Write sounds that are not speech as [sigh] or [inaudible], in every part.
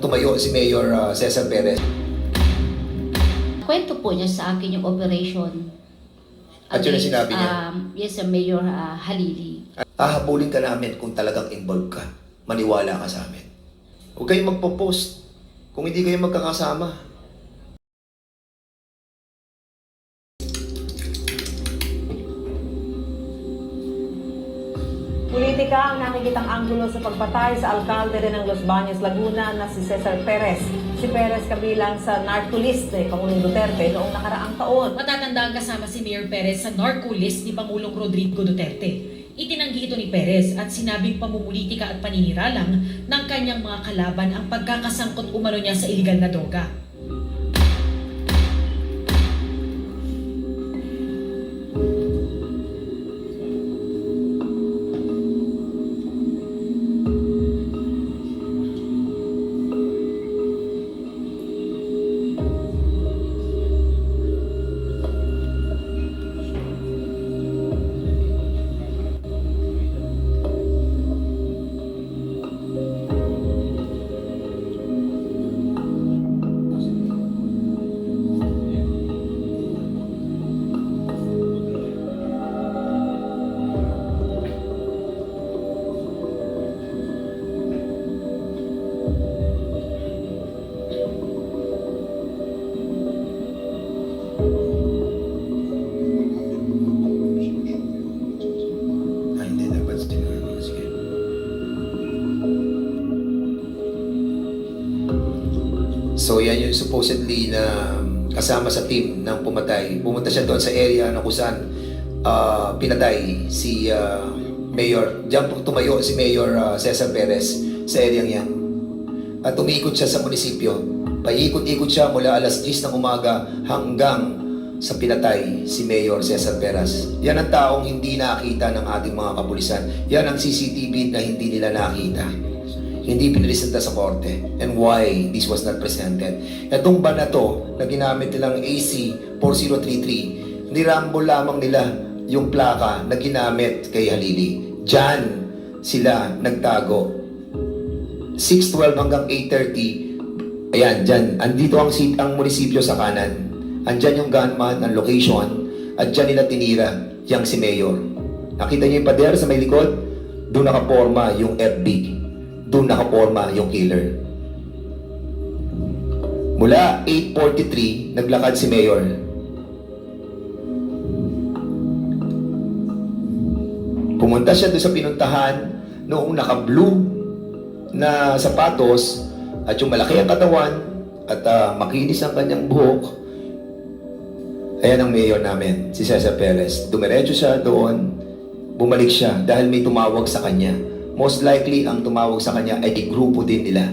tumayo si Mayor uh, Cesar Perez. Kwento po niya sa akin yung operation. At yun ang sinabi niya? Um, yes, sa Mayor ah, Halili. Hahabulin ka namin kung talagang involved ka. Maniwala ka sa amin. Huwag kayong magpo-post kung hindi kayo magkakasama. Politika ang nakikitang anggulo sa pagpatay sa alkalde rin ng Los Baños, Laguna na si Cesar Perez. Si Perez kabilang sa narco list ni Pangulong Duterte noong nakaraang taon. Matatandaan kasama si Mayor Perez sa narco list ni Pangulong Rodrigo Duterte. Itinanggi ito ni Perez at sinabing pamumulitika at paniniralang ng kanyang mga kalaban ang pagkakasangkot umano niya sa iligal na droga. Yung supposedly na kasama sa team ng pumatay. Pumunta siya doon sa area na kung saan ah, pinatay si ah, Mayor. Diyan po tumayo si Mayor ah, Cesar Perez sa area yan. At umikot siya sa munisipyo. Paikot-ikot siya mula alas 10 ng umaga hanggang sa pinatay si Mayor Cesar Perez. Yan ang taong hindi nakita ng ating mga kapulisan. Yan ang CCTV na hindi nila nakita. Hindi pinilisenta sa korte. And why this was not presented. Itong ba na to na ginamit nilang AC 4033, nirambo lamang nila yung plaka na ginamit kay Halili. Diyan sila nagtago 6.12 hanggang 8.30, ayan, dyan, andito ang, sit, ang munisipyo sa kanan. Andyan yung gunman, ang location, at dyan nila tinira, yung si Mayor. Nakita niyo yung pader sa may likod? Doon nakaporma yung FB. Doon nakaporma yung killer. Mula 8.43, naglakad si Mayor. Pumunta siya doon sa pinuntahan noong naka-blue na sapatos at yung malaki ang katawan at ah, makinis ang kanyang buhok. Ayan ang mayor namin, si Cesar Perez. Dumiretso siya doon, bumalik siya dahil may tumawag sa kanya. Most likely, ang tumawag sa kanya ay grupo din nila.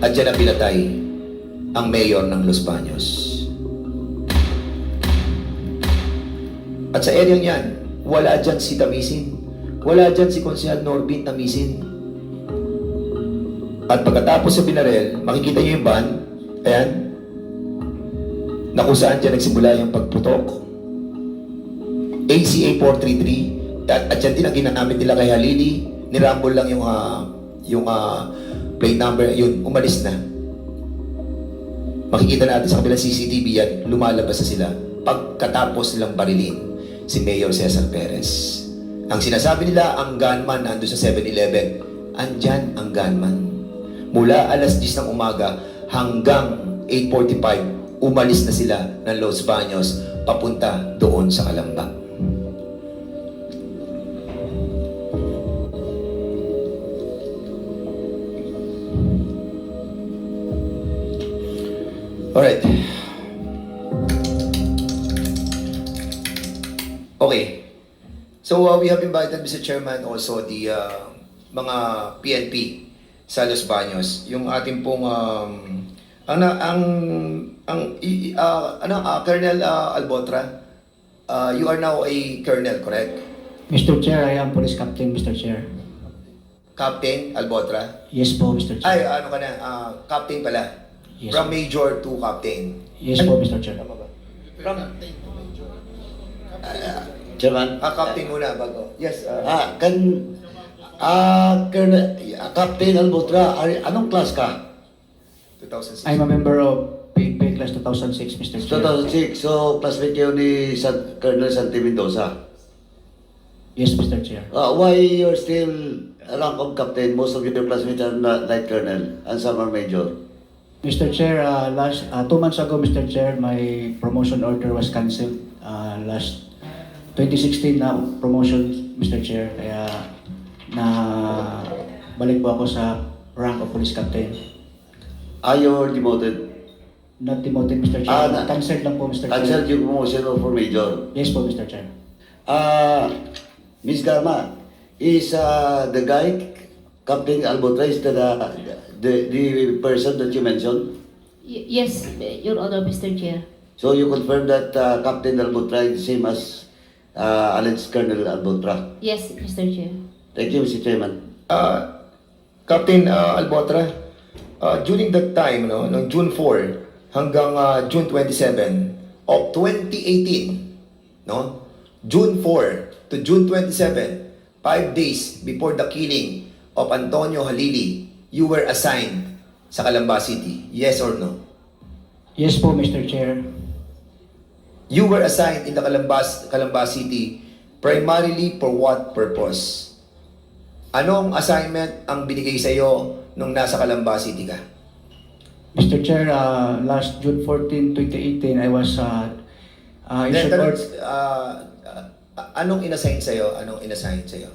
At dyan ang pinatay ang mayor ng Los Baños. At sa area yan, wala dyan si Tamisin. Wala dyan si Konsehal Norbin Tamisin. At pagkatapos sa binarel, makikita niyo yung van, ayan, na kung saan dyan nagsimula yung pagputok. ACA 433, at, at yan din ang ginamit nila kay Halili, nirambol lang yung, ah, yung ah, plate number, yun, umalis na. Makikita natin sa kabilang CCTV yan, lumalabas na sila pagkatapos nilang barilin si Mayor Cesar Perez. Ang sinasabi nila, ang gunman nando sa 7-Eleven. Andyan ang gunman. Mula alas 10 ng umaga hanggang 8.45, umalis na sila ng Los Baños papunta doon sa Kalamba. Alright. Okay. So uh, we have invited Mr. Chairman also the uh, mga PNP sa Los Baños. Yung ating pong um, ang ang ang uh, ano uh, Colonel uh, Albotra. Uh, you are now a colonel, correct? Mr. Chair, I am Police Captain, Mr. Chair. Captain Albotra. Yes po, Mr. Chair. Ay, ano ka na? uh, captain pala. Yes, From major to captain. yes po, Mr. Chair. Tama ba? From Chairman, ah, captain muna bago. Yes. Uh, ah, kan Ah, Colonel, ah, Captain Albotra, are, anong class ka? 2006. I'm a member of PNP Class 2006, Mr. Chair. 2006, so classmate kayo ni San, Colonel Santi Mendoza. Yes, Mr. Chair. Uh, why you're still rank of captain? Most of your classmates are not light colonel and some are major. Mr. Chair, uh, last uh, two months ago, Mr. Chair, my promotion order was cancelled. Uh, last 2016 na promotion, Mr. Chair. Kaya na balik po ako sa rank of police captain. Are you demoted? Not demoted, Mr. Chair. Ah, na- cancelled lang po, Mr. Cancel Chair. yung promotion mo for major. Yes po, Mr. Chair. Uh, Miss Garma, is uh, the guy, Captain Albotra, is the, the, the person that you mentioned? Y- yes, Your Honor, Mr. Chair. So you confirm that uh, Captain Albotra is the same as uh, alleged Colonel Albotra? Yes, Mr. Chair. Thank you, Mr. Chairman. Uh, Captain uh, Albotra, uh, during that time, no, noong June 4 hanggang uh, June 27 of 2018, no? June 4 to June 27, five days before the killing of Antonio Halili, you were assigned sa Calamba City. Yes or no? Yes po, Mr. Chair. You were assigned in the Calambas, Calamba City primarily for what purpose? Anong assignment ang binigay sa iyo nung nasa Calamba City ka? Mr. Chair, uh, last June 14, 2018, I was uh, uh, Then, issued tanong, ord- uh, uh, anong inassign sa iyo? Anong inassign sa iyo?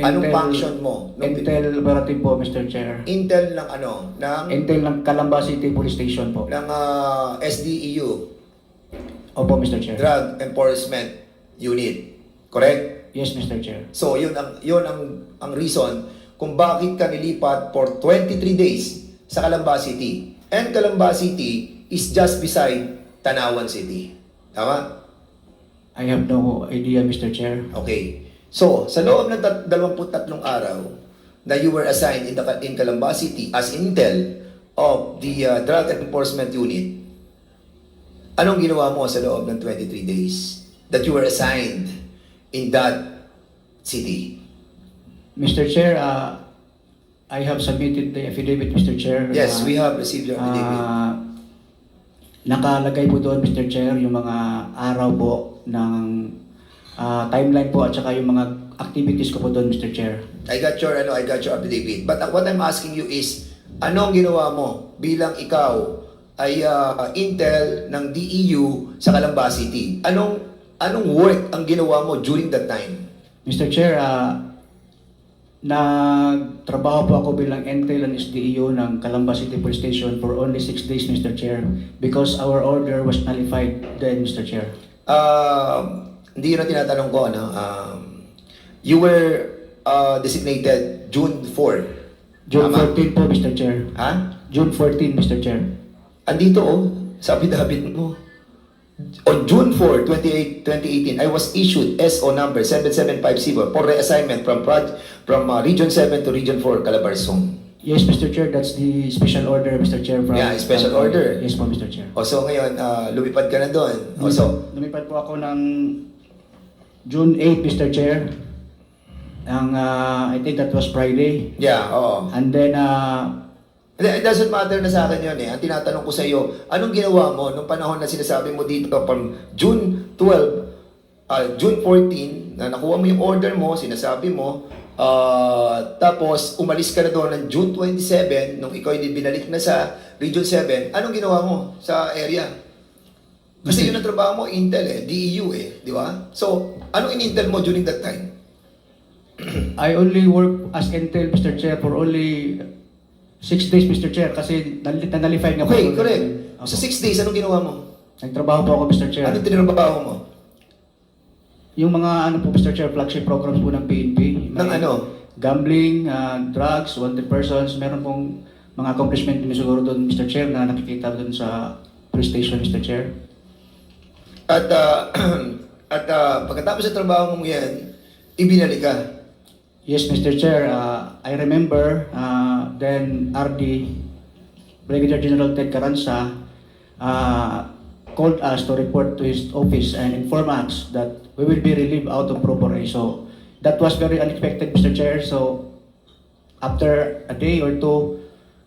Anong Intel- function mo? Nung Intel operative po, Mr. Chair. Intel ng ano? Ng, Intel ng Calamba City Police Station po. ng ah, SDEU, Opo, Mr. Chair. Drug Enforcement Unit. Correct? Yes, Mr. Chair. So, yun ang yun ang ang reason kung bakit ka nilipat for 23 days sa Calamba City. And Calamba City is just beside Tanawan City. Tama? I have no idea, Mr. Chair. Okay. So, sa loob ng tat- 23 araw na you were assigned in, the, in Calamba City as intel of the uh, Drug Enforcement Unit, anong ginawa mo sa loob ng 23 days that you were assigned in that city? Mr. Chair, uh, I have submitted the affidavit, Mr. Chair. Yes, Uh, we have received your affidavit. ah, nakalagay po doon, Mr. Chair, yung mga araw po ng ah, timeline po at saka yung mga activities ko po doon, Mr. Chair. I got your ano, I got your affidavit. But uh, what I'm asking you is, anong ginawa mo bilang ikaw ay uh, intel ng DEU sa Calamba City? Anong anong work ang ginawa mo during that time? Mr. Chair, ah, nagtrabaho po ako bilang Intel and SDEO ng Calamba City Police Station for only 6 days, Mr. Chair, because our order was nullified then, Mr. Chair. Um, hindi yun ang tinatanong ko, ano? Um, you were uh, designated June 4. June Tama? 14 po, Mr. Chair. Ha? June 14, Mr. Chair. Andito oh, sa affidavit mo. On June 4, 28, 2018, I was issued SO number 7750 for reassignment from proj- from uh, Region 7 to Region 4, Calabarzon. Yes, Mr. Chair, that's the special order, Mr. Chair. From, Yeah, special order. Yes po, Mr. Chair. O so ngayon, uh, lumipad ka na doon. O so, Lumipad po ako ng June 8, Mr. Chair. Ang, ah, I think that was Friday. yeah, oo. And then, uh, It doesn't matter na sa akin yun eh. Ang tinatanong ko sa iyo, anong ginawa mo nung panahon na sinasabi mo dito from June 12, ah, June 14, na nakuha mo yung order mo, sinasabi mo, ah, tapos umalis ka na doon ng June 27, nung ikaw hindi binalik na sa Region 7, anong ginawa mo sa area? Kasi yun ang trabaho mo, Intel eh, DEU eh, di ba? So, anong in-Intel mo during that time? I only work as Intel, Mr. Chair, for only 6 days, Mr. Chair, kasi nal- nanalify nga po. Okay, ako. correct. Sa 6 days, anong ginawa mo? Nagtrabaho po ako, Mr. Chair. Anong tinrabaho mo? Yung mga ano po, Mr. Chair, flagship programs po ng PNP. Ng May ano? Gambling, ah, drugs, wanted persons. Meron pong mga accomplishment din siguro doon, Mr. Chair, na nakikita doon sa police station, Mr. Chair. At ah, [clears throat] at ah, pagkatapos sa trabaho mo yan, ibinalik ka. Yes, Mr. Chair. Uh, I remember uh, then RD, Brigadier General Ted Caranza, uh, called us to report to his office and inform us that we will be relieved out of proper So, that was very unexpected, Mr. Chair. So, after a day or two,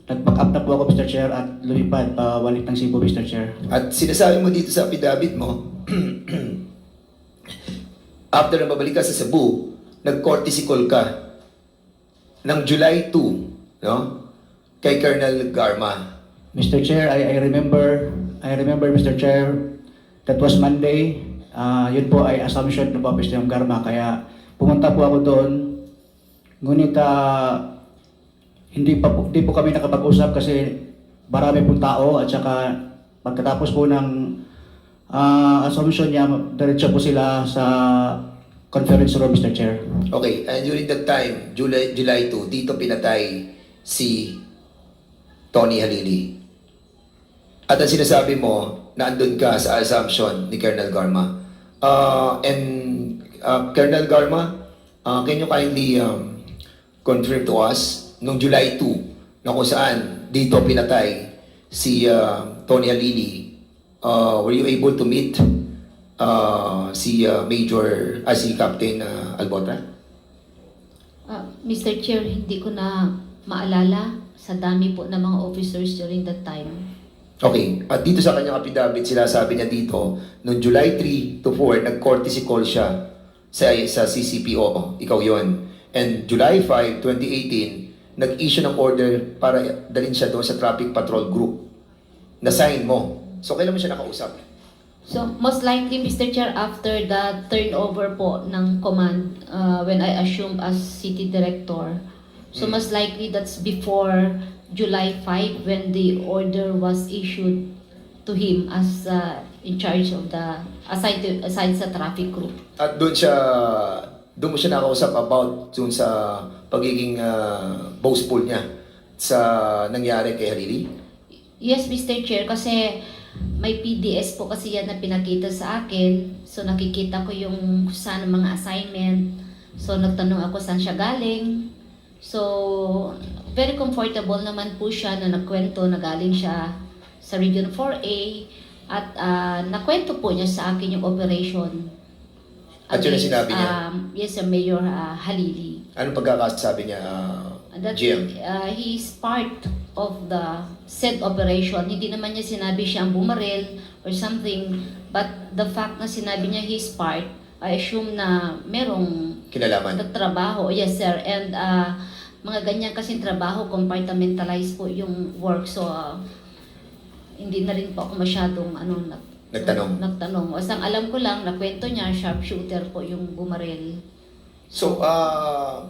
nag-pack up na po ako, Mr. Chair, at lumipad pa balik ng Cebu, Mr. Chair. At sinasabi mo dito sa affidavit mo, [clears throat] after na babalik ka sa Cebu, nag-courtesy call ka ng July 2, no? Kay Colonel Garma. Mr. Chair, I, I remember, I remember, Mr. Chair, that was Monday. Ah, yun po ay assumption ng Office ng Garma, kaya pumunta po ako doon. Ngunit ah, hindi pa po, hindi po kami nakapag-usap kasi marami pong tao at saka pagkatapos po ng ah, assumption niya, diretso po sila sa conference room, Mr. Chair. Okay, and during that time, July, July 2, dito pinatay si Tony Halili. At ang sinasabi mo, na andun ka sa assumption ni Colonel Garma. Uh, and uh, Colonel Garma, uh, can you kindly um, confirm to us, nung July 2, na kung saan dito pinatay si uh, Tony Halili, uh, were you able to meet uh, si uh, Major, ah, si Captain uh, Albota? Uh, Mr. Chair, hindi ko na maalala sa dami po ng mga officers during that time. Okay, at dito sa kanyang affidavit, sila sabi niya dito, noong July 3 to 4, nag-courtesy call siya sa, sa CCPO, ikaw yon. And July 5, 2018, nag-issue ng order para dalhin siya doon sa traffic patrol group. Na-sign mo. So, kailan mo siya nakausap? So, most likely, Mr. Chair, after the turnover po ng command, uh, when I assumed as city director, so Mm. most likely that's before July 5 when the order was issued to him as uh, in charge of the assigned to, assigned sa traffic group. At doon siya, doon mo siya nakausap about doon sa pagiging uh, boastful niya sa nangyari kay Hariri? Yes, Mr. Chair, kasi may PDS po kasi yan na pinakita sa akin. So nakikita ko yung saan mga assignment. So nagtanong ako saan siya galing. So very comfortable naman po siya na nagkwento na galing siya sa Region 4A at ah, nakwento po niya sa akin yung operation. At yun ang sinabi niya? Um, yes, sa Mayor ah, Halili. Anong pagkakasabi niya, uh, That GM? uh, he is part of the said operation. Hindi naman niya sinabi siya ang bumaril or something. But the fact na sinabi niya he is part, I assume na merong Kinalaman? trabaho. Yes, sir. And uh, mga ganyan kasing trabaho, compartmentalize po yung work. So, uh, hindi na rin po ako masyadong ano, Nagtanong? nagtanong. O ang alam ko lang, nakwento niya, sharpshooter po yung bumaril. So, uh,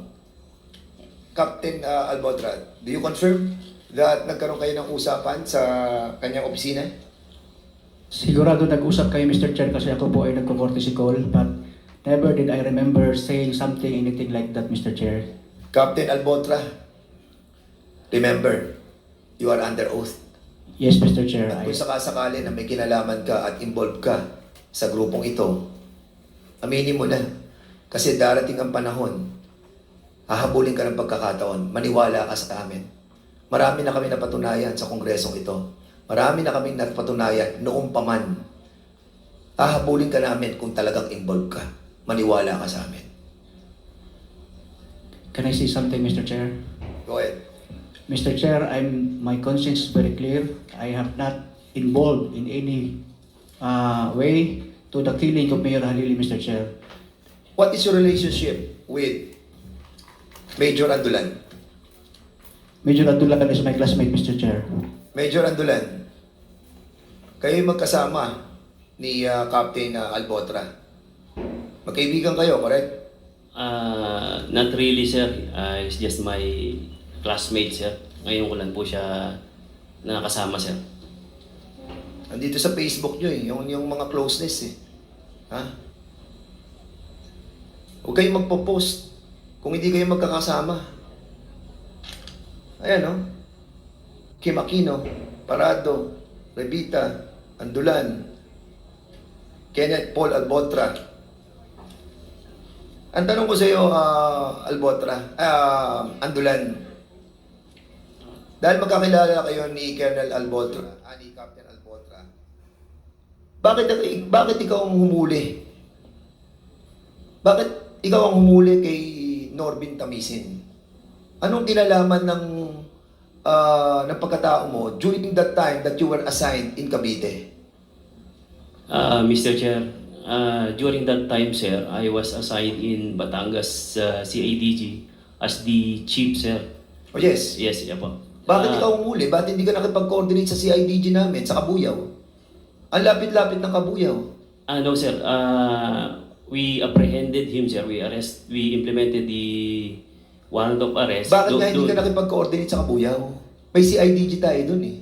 Captain uh, Albotra, do you confirm that nagkaroon kayo ng usapan sa kanyang opisina? Sigurado nag-usap kayo, Mr. Chair, kasi ako po ay nagko-courtesy call, but never did I remember saying something, anything like that, Mr. Chair. Captain Albotra, remember, you are under oath. Yes, Mr. Chair. At I, kung sakasakali na may kinalaman ka at involved ka sa grupong ito, aminin mo na. Kasi darating ang panahon, hahabulin ka ng pagkakataon, maniwala ka sa amin. Marami na kami napatunayan sa kongresong ito. Marami na kami napatunayan noong paman. Hahabulin ka namin kung talagang involved ka. Maniwala ka sa amin. can I say something, Mr. Chair? Go ahead. Mr. Chair, I'm, my conscience is very clear. I have not involved in any uh, way to the killing of Mayor Halili, Mr. Chair. What is your relationship with Major Andulan? Major Abdullah is my classmate, Mr. Chair. Major Andulan, kayo magkasama ni uh, Captain uh, Albotra. Magkaibigan kayo, correct? Ah, not really sir. Ah, it's just my classmate sir. Ngayon ko lang po siya nakasama sir. Andito sa Facebook nyo eh, yung, yung mga closeness eh. Ha? Huwag kayong magpo-post kung hindi kayo magkakasama. Ayan oh. Kim Aquino, Parado, Revita, Andulan, Kenneth Paul Albotra. Ang tanong ko sa iyo, ah, Albotra, ah, Andulan, dahil magkakilala kayo ni Colonel Albotra, ah, ni Captain Albotra, bakit, bakit ikaw ang humuli? Bakit ikaw ang humuli kay Norbin Tamisin. Anong kinalaman ng ah, ng pagkatao mo during that time that you were assigned in Cavite? Ah, Mr. Chair, ah, during that time, sir, I was assigned in Batangas uh, CADG as the chief, sir. Oh yes. Yes, yeah po. Bakit Ah, ikaw humuli? Bakit hindi ka nakipag-coordinate sa CIDG namin sa Kabuyaw? Ang lapit-lapit ng Kabuyaw. Ah, no, sir. Ah, we apprehended him, sir. We arrest, we implemented the warrant of arrest. Bakit Do- nga hindi do- ka nakipag-coordinate sa Kabuyaw? May CIDG tayo dun eh.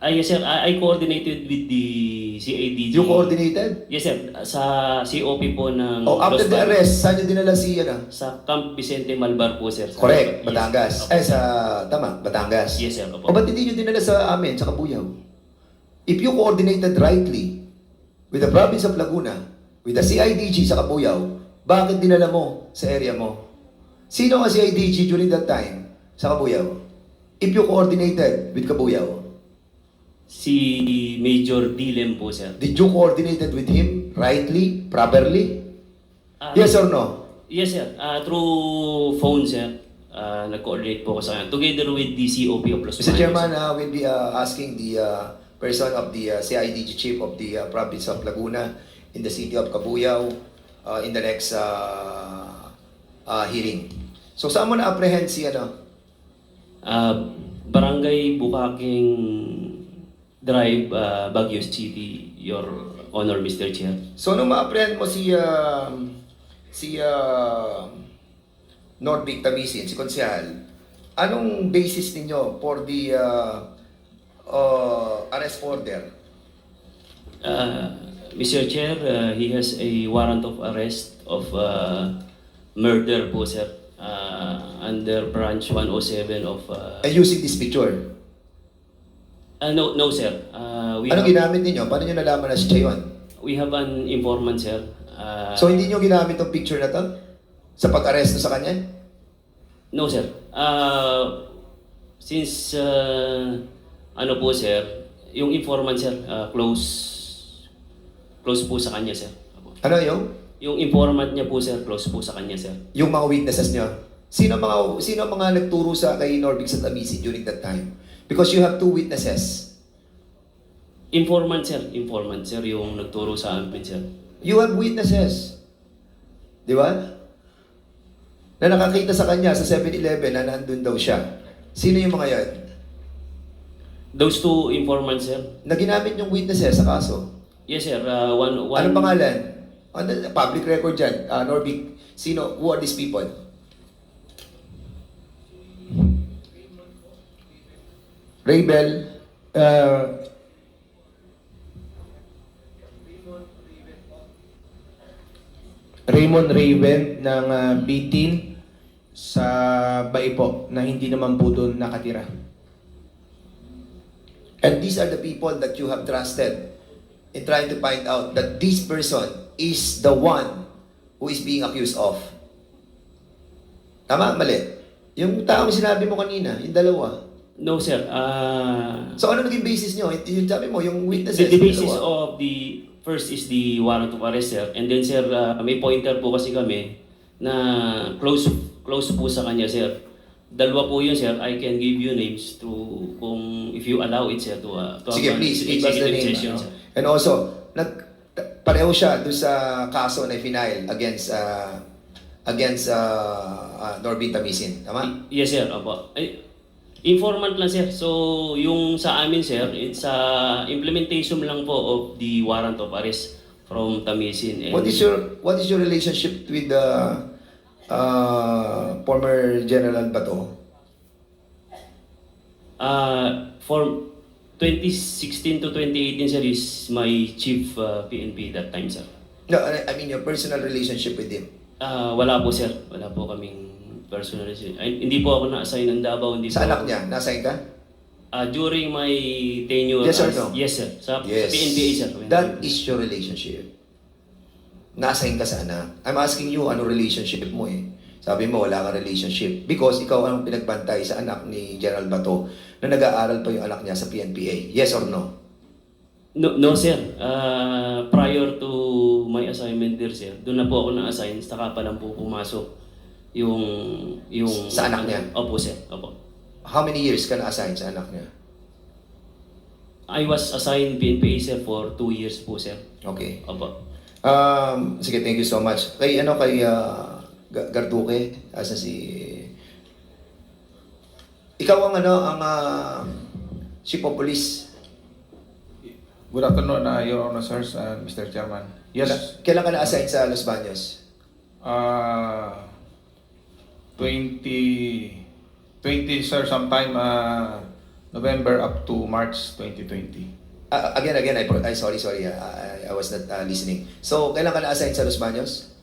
Ah, yes, sir. I, I coordinated with the CADG. You coordinated? Yes, sir. Sa COP po ng... Oh, after Los the arrest, saan nyo dinala si ano? Sa Camp Vicente Malbar po, sir. Sa- Correct, Yes. Batangas. Opo. Eh, sa, tama, Batangas. Yes, sir. Opo. O ba't hindi nyo dinala sa amin, sa Kabuyaw? If you coordinated rightly with the province of Laguna, with the CIDG sa Kabuyaw, bakit dinala mo sa area mo? Sino ang CIDG during that time sa Kabuyaw? If you coordinated with Kabuyaw, Si Major Dilem po, sir. did you coordinated with him rightly, properly? Ah, Yes or no? Yes, sir. Ah, through phone, sir. Ah, nag-coordinate po ako sa kanya. Together with the COP of Los Mr. Baños. Chairman, uh, we'll be uh, asking the uh, person of the uh, CIDG chief of the uh, province of Laguna in the city of Cabuyao uh, in the next uh, uh, hearing. So saan mo na-apprehend si ano? Ah, Barangay Bukaking Drive, ah, Baguio City, Your Honor, Mr. Chair. So nung ma-apprehend mo si uh, si uh, Nordvic Tamisin, si Konsehal, anong basis ninyo for the uh, uh, arrest order? Uh, Mr. Chair, uh, he has a warrant of arrest of uh, murder po, sir. Uh, under branch 107 of... Uh, Uh, using this picture. Uh, no, no, sir. Uh, we, Anong have, ginamit ninyo? Paano nyo nalaman na siya yun? we have an informant, sir. Uh, So hindi nyo ginamit tong picture na to? Sa pag-aresto sa kanya? No, sir. Uh, since, uh, ano po, sir, yung informant, sir, uh, close, close po sa kanya, sir. Apo. Ano yung? Yung informant niya po, sir, close po sa kanya, sir. Yung mga witnesses nyo. Sino mga sino ang mga nagturo sa kay Norvic sa Tamisi during that time? Because you have two witnesses. Informant, sir. Informant, sir, yung nagturo sa amin, sir. You have witnesses. Di ba? Na nakakita sa kanya sa 7-Eleven na nandun daw siya. Sino yung mga yan? Those two informants, sir. Na ginamit yung witnesses sa kaso. Yes, sir. Uh, one, one, Anong pangalan? Ano, public record dyan. Uh, Norvic, sino? Who are these people? Raybel, uh, Raymond Raven ng uh, B-team sa Baipo na hindi naman po doon nakatira. And these are the people that you have trusted in trying to find out that this person is the one who is being accused of. Tama? Mali? Yung taong sinabi mo kanina, yung dalawa. No, sir. Uh, So ano naging basis nyo? Yung sabi mo, yung the, witnesses. the yung basis dalawa. of the first is the warrant of arrest, sir. And then, sir, uh, may pointer po kasi kami na close close po sa kanya, sir. Dalawa po yun, sir. I can give you names to kung if you allow it, sir, to, uh, to Sige, have an please, give us the executive name. session, ano? sir. And also, nag, pareho siya doon sa kaso na final against uh, against uh, uh, Norbin Tamisin. Tama? Yes, sir. Opo. Ay, informant lang, sir. So, yung sa amin, sir, it's uh, implementation lang po of the warrant of arrest from Tamisin. And, What is your what is your relationship with the uh, former General Bato? Uh, for 2016 to 2018, sir, is my chief uh, PNP that time, sir. No, I I mean your personal relationship with him. Uh, wala po, sir. Wala po kaming personal relationship. Ay, hindi po ako na-assign ng Davao. Hindi Sa po anak ako- niya, nasaan ka? Uh, during my tenure Yes or as- no? Yes, sir. Sa, Yes. sa PNPA, sir. That is your relationship. Nasaan ka sa anak? I'm asking you, ano relationship mo eh? Sabi mo, wala ka relationship. Because ikaw ang pinagbantay sa anak ni General Bato na nag-aaral pa yung anak niya sa PNPA. Yes or no? No, no sir. Ah, prior to my assignment there, sir, doon na po ako na-assign, saka pa lang po pumasok yung... yung Sa anak niya? Opo, sir. Opo. How many years ka na-assign sa anak niya? I was assigned PNPA, sir, for two years po, sir. Okay. Opo. Um, sige, thank you so much. Kay ano kay uh, Ga- Garduque, asa si Ikaw ang ano ang uh, chief of police. Good afternoon, uh, Your Honor, sirs, and Mr. Chairman. Yes, Kailan ka na-assign sa Los Baños? uh, 20, 20, sir, sometime uh, November up to March 2020. Ah, again, again, I, I sorry, sorry, ah, I, I was not ah, listening. So, kailan ka na-assign sa Los Baños?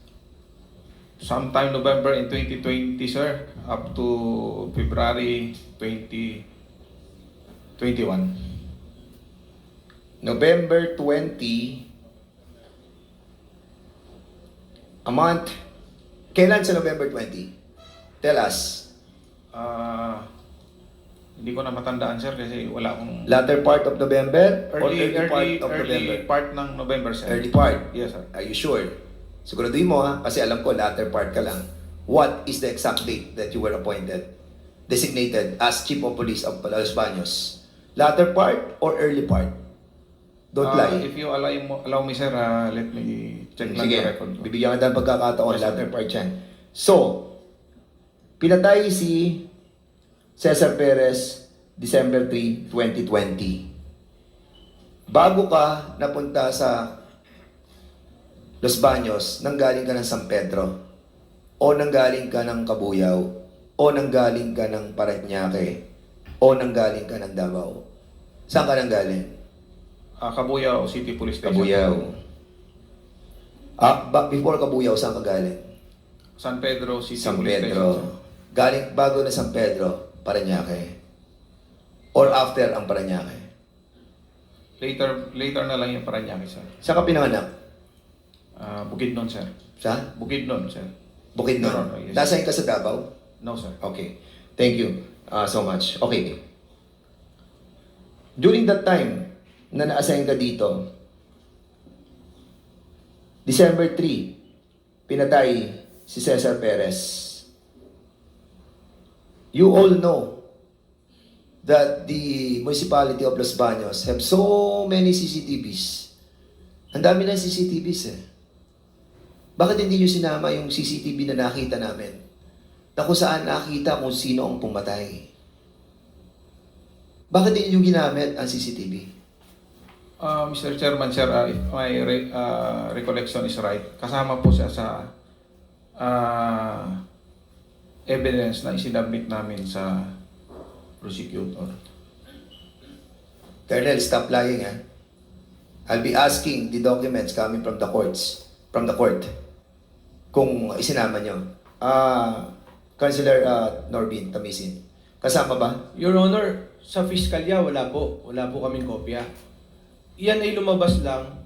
Sometime November in 2020, sir, up to February 2021. November 20, a month. Kailan sa November 20? Tell us. Uh, hindi ko na matandaan, sir, kasi wala akong... Latter part of November or Early, early, part early, of early November? part ng November, sir. Early part. Yes, sir. Are you sure? Siguraduhin mo ha, kasi alam ko latter part ka lang. What is the exact date that you were appointed? Designated as Chief of Police of Los Baños? Latter part or early part? Don't Uh, lie. If you allow, allow me, sir, uh, let me check lang Sige, the record. bibigyan ka ng pagkakataon, Yes, latter part yan. So, pinatay si Cesar Perez December 3, 2020. Bago ka napunta sa Los Baños, nanggaling ka ng San Pedro, o nanggaling ka ng Kabuyaw, o nanggaling ka ng Parañaque, o nanggaling ka ng Davao. Saan ka nanggaling? Ah, Cabuyao City Police Station. Kabuyaw. Ah, ba, before Kabuyaw, saan ka galing? San Pedro City San Police Pedro. Station. Galing bago na San Pedro, Parañaque. Or after ang Parañaque. Later, later na lang yung Paranaque, sir. Saan ka pinanganak? Ah, Bukidnon, sir. Sa Bukidnon, sir. Bukidnon. No, no, yes. Nasaan ka sa Davao? No, sir. Okay. Thank you uh, so much. Okay. During that time na na-assign ka dito, December 3, pinatay si Cesar Perez. You all know that the municipality of Los Baños have so many CCTVs. Ang dami ng CCTVs eh. Bakit hindi nyo sinama yung CCTV na nakita namin? Na kung saan nakita kung sino ang pumatay? Bakit hindi nyo ginamit ang CCTV? Ah, Mr. Chairman, sir, ah, if my re- ah, recollection is right, kasama po siya sa ah, evidence na isinabit namin sa prosecutor. Colonel, stop lying ha. I'll be asking the documents coming from the courts, from the court, kung isinama nyo. Ah, Councilor ah, Norbin Tamisin, kasama ba? Your Honor, sa Fiskalya wala po. Wala po kaming kopya. Iyan ay lumabas lang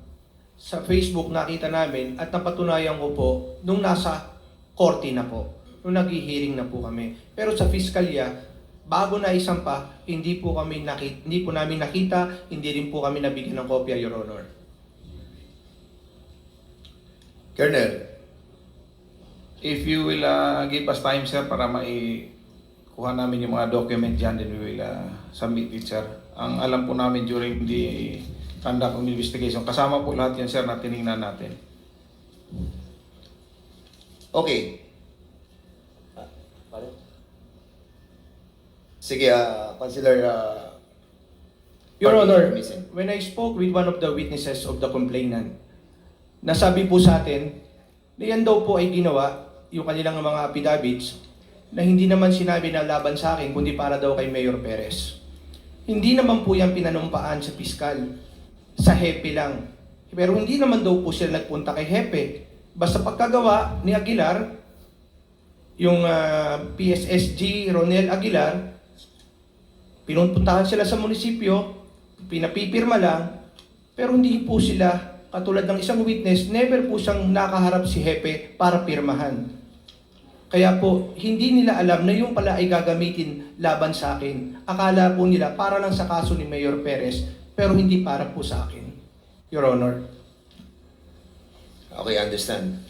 sa Facebook nakita namin at napatunayan ko po nung nasa korte na po. Nung naghihiring na po kami. Pero sa Fiskalya, bago na isampa, hindi po kami nakita, hindi po namin nakita, hindi rin po kami nabigyan ng kopya, Your Honor. Colonel, If you will ah, give us time, sir, para maikuha namin yung mga document dyan, then we will ah, submit it, sir. Ang alam po namin during the conduct of investigation, kasama po lahat yan, sir, na tinignan natin. okay. Sige, ah, Councilor ah, Your Honor, when I spoke with one of the witnesses of the complainant, nasabi po sa atin na yan daw po ay ginawa, yung kanilang mga affidavits, na hindi naman sinabi na laban sa akin, kundi para daw kay Mayor Perez. Hindi naman po yan pinanumpaan sa piskal, sa hepe lang. Pero hindi naman daw po sila nagpunta kay hepe. Basta pagkagawa ni Aguilar, yung ah, PSSG Ronel Aguilar, pinunpuntahan sila sa munisipyo, pinapipirma lang, pero hindi po sila, katulad ng isang witness, never po siyang nakaharap si Hepe para pirmahan. Kaya po, hindi nila alam na yung pala ay gagamitin laban sa akin. Akala po nila para lang sa kaso ni Mayor Perez, pero hindi para po sa akin. Your Honor. Okay, understand.